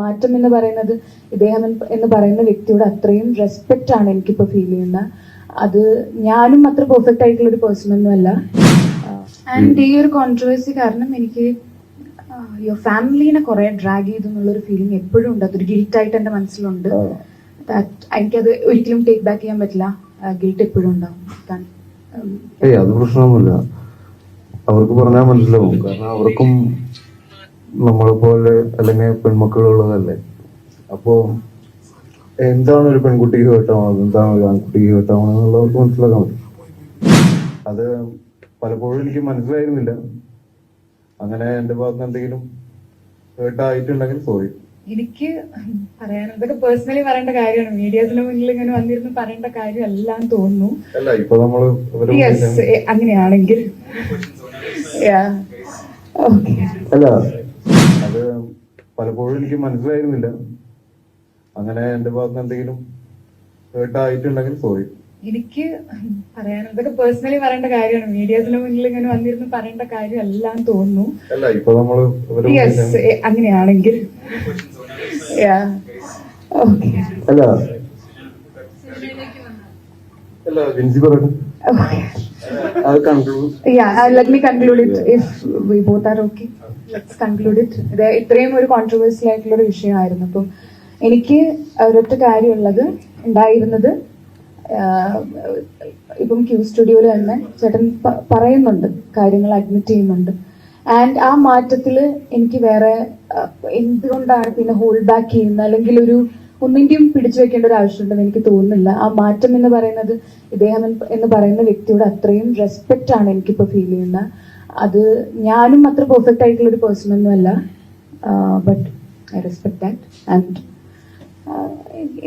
മാറ്റം എന്ന് പറയുന്നത് ഇദ്ദേഹം എന്ന് പറയുന്ന വ്യക്തിയോട് അത്രയും റെസ്പെക്റ്റ് ആണ് എനിക്കിപ്പോൾ ഫീൽ ചെയ്യുന്ന. അത് ഞാനും അത്ര പെർഫെക്റ്റ് ആയിട്ടുള്ള ഒരു പേഴ്സൺ ഒന്നുമല്ല ആൻഡ് ഈ ഒരു കോൺട്രവേഴ്സി കാരണം എനിക്ക് യുവർ ഫാമിലിനെ കുറെ ഡ്രാഗ് ചെയ്തു എന്നുള്ളൊരു ഫീലിംഗ് എപ്പോഴും ഉണ്ട്. അതൊരു ഗിൽറ്റ് ആയിട്ട് എന്റെ മനസ്സിലുണ്ട്. എനിക്കത് ഒരിക്കലും ടേക്ക് ബാക്ക് ചെയ്യാൻ പറ്റില്ല. ഗിൽറ്റ് എപ്പോഴും ഉണ്ടാവും. അത് പ്രശ്നമൊന്നുമില്ല. അവർക്ക് പറഞ്ഞാൽ മനസ്സിലാവും. കാരണം അവർക്കും നമ്മളെ പോലെ അല്ലെങ്കിൽ പെൺമക്കളുള്ളതല്ലേ? അപ്പോ എന്താണ് ഒരു പെൺകുട്ടിക്ക് കേട്ടാവുന്നത്? എന്താണ് ഒരു ആൺകുട്ടിക്ക് കേട്ടാവുന്നത് എന്നുള്ളവർക്ക് മനസ്സിലാക്കാൻ പറ്റും. അത് പലപ്പോഴും എനിക്ക് മനസ്സിലായിരുന്നില്ല. അങ്ങനെ എന്റെ ഭാഗത്ത് എന്തെങ്കിലും കേട്ടായിട്ടുണ്ടെങ്കിൽ സോറി എനിക്ക് പറയാൻ ഇതൊക്കെ പേഴ്സണലി പറയേണ്ട കാര്യമാണ്. മീഡിയാസിന് മുന്നിൽ ഇങ്ങനെ വന്നിരുന്ന് പറയേണ്ട കാര്യമല്ല എന്ന് തോന്നുന്നു. അല്ല ഇപ്പൊ നമ്മൾ ഇവരെ അങ്ങനെയാണെങ്കിൽ. അല്ല പലപ്പോഴും എനിക്ക് മനസ്സിലായിരുന്നില്ല. അങ്ങനെ എന്റെ ഭാഗത്ത് എന്തെങ്കിലും ഹേർട്ടായിട്ടുണ്ടെങ്കിൽ സോറി എനിക്ക് ഇതൊക്കെ പേഴ്സണലി പറയേണ്ട കാര്യമാണ്. മീഡിയത്തിന് മുന്നിൽ ഇങ്ങനെ വന്നിരുന്ന് പറയേണ്ട കാര്യമല്ല എന്ന് തോന്നുന്നു. അല്ല ഇപ്പൊ നമ്മൾ ഇവരെ യെസ് മുന്നിൽ- അങ്ങനെയാണെങ്കിൽ. അല്ല. അല്ല ജിൻസി പറയട്ടെ conclude. Conclude Yeah, uh, let me conclude it yeah. if we both are okay. Let's conclude it. ഇത് ഇത്രയും ഒരു കോൺട്രവേഴ്സ്യൽ ആയിട്ടുള്ള ഒരു വിഷയമായിരുന്നു അപ്പം എനിക്ക് ഒരൊറ്റ കാര്യമുള്ളത് ഉണ്ടായിരുന്നത് ഇപ്പം ക്യൂ സ്റ്റുഡിയോയിൽ തന്നെ ചേട്ടൻ പറയുന്നുണ്ട് കാര്യങ്ങൾ അഡ്മിറ്റ് ചെയ്യുന്നുണ്ട് ആൻഡ് ആ മാറ്റത്തിൽ എനിക്ക് വേറെ എന്തുകൊണ്ടാണ് പിന്നെ ഹോൾഡ് ബാക്ക് ചെയ്യുന്നത് അല്ലെങ്കിൽ ഒരു ഒന്നിന്റെയും പിടിച്ചു വെക്കേണ്ട ഒരു ആവശ്യമുണ്ടെന്ന് എനിക്ക് തോന്നുന്നില്ല. ആ മാറ്റം എന്ന് പറയുന്നത് ഇദ്ദേഹം എന്ന് പറയുന്ന വ്യക്തിയോട് അത്രയും റെസ്പെക്റ്റ് ആണ് എനിക്കിപ്പോൾ ഫീൽ ചെയ്യുന്നത് അത് ഞാനും അത്ര പെർഫെക്റ്റ് ആയിട്ടുള്ള ഒരു പേഴ്സൺ ഒന്നുമല്ല but I respect that and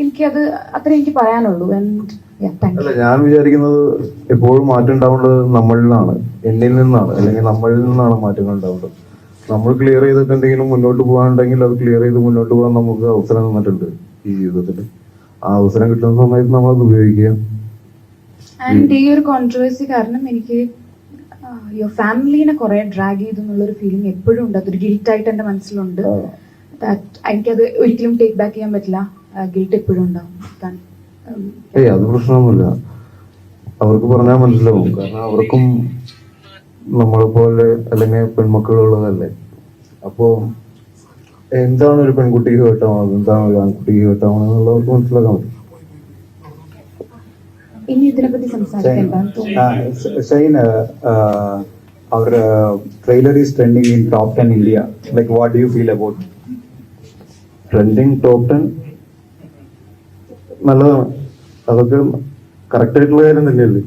എനിക്കത് അത്ര എനിക്ക് പറയാനുള്ളൂ. ആൻഡ് അല്ല ഞാൻ വിചാരിക്കുന്നത് എപ്പോഴും മാറ്റം ഉണ്ടാവേണ്ടത് നമ്മളിലാണ് എന്നിൽ നിന്നാണ്. അല്ലെങ്കിൽ നമ്മളിൽ നിന്നാണ് മാറ്റങ്ങൾ ഉണ്ടാവേണ്ടത്. നമ്മൾ ക്ലിയർ ചെയ്തിട്ടുണ്ടെങ്കിലും മുന്നോട്ട് പോകാനുണ്ടെങ്കിൽ അത് ക്ലിയർ ചെയ്ത് മുന്നോട്ട് പോകാൻ നമുക്ക് അവസരം തന്നിട്ടുണ്ട്. ഈ ജീവിതത്തിൽ ആ അവസരം കിട്ടുന്ന സമയത്ത് നമ്മൾ ഉപയോഗിക്കുക. ആൻഡ് ഈ ഒരു കോൺട്രവേഴ്സി കാരണം എനിക്ക് യുവർ ഫാമിലിനെ കുറെ ഡ്രാഗ് ചെയ്തു എന്നുള്ളൊരു ഫീലിംഗ് എപ്പോഴും ഉണ്ട്. അതൊരു ഗിൽറ്റ് ആയിട്ട് എന്റെ മനസ്സിലുണ്ട് എനിക്കത് ഒരിക്കലും ടേക്ക് ബാക്ക് ചെയ്യാൻ പറ്റില്ല. ഗിൽറ്റ് എപ്പോഴും ഉണ്ടാവും. ഏയ് അത് പ്രശ്നമൊന്നുമില്ല. അവർക്ക് പറഞ്ഞാൽ മനസ്സിലാവും. കാരണം അവർക്കും നമ്മളെ പോലെ അല്ലെങ്കിൽ പെൺമക്കളുള്ളതല്ലേ. അപ്പോ എന്താണ് ഒരു പെൺകുട്ടിക്ക് കേട്ടാവുന്നത് എന്താണ് ഒരു ആൺകുട്ടിക്ക് കേട്ടാവുന്നത് എന്നുള്ളവർക്ക് മനസ്സിലാക്കാൻ പറ്റും. ഇനി ഇതിനെപ്പറ്റി trailer is trending in Shaheen, ten India like what trailer is trending in 10 India. Like, what do you feel trending top ten നല്ലതാണ്. അതൊക്കെ കറക്റ്റ് ആയിട്ടുള്ള കാര്യം തന്നെയല്ലേ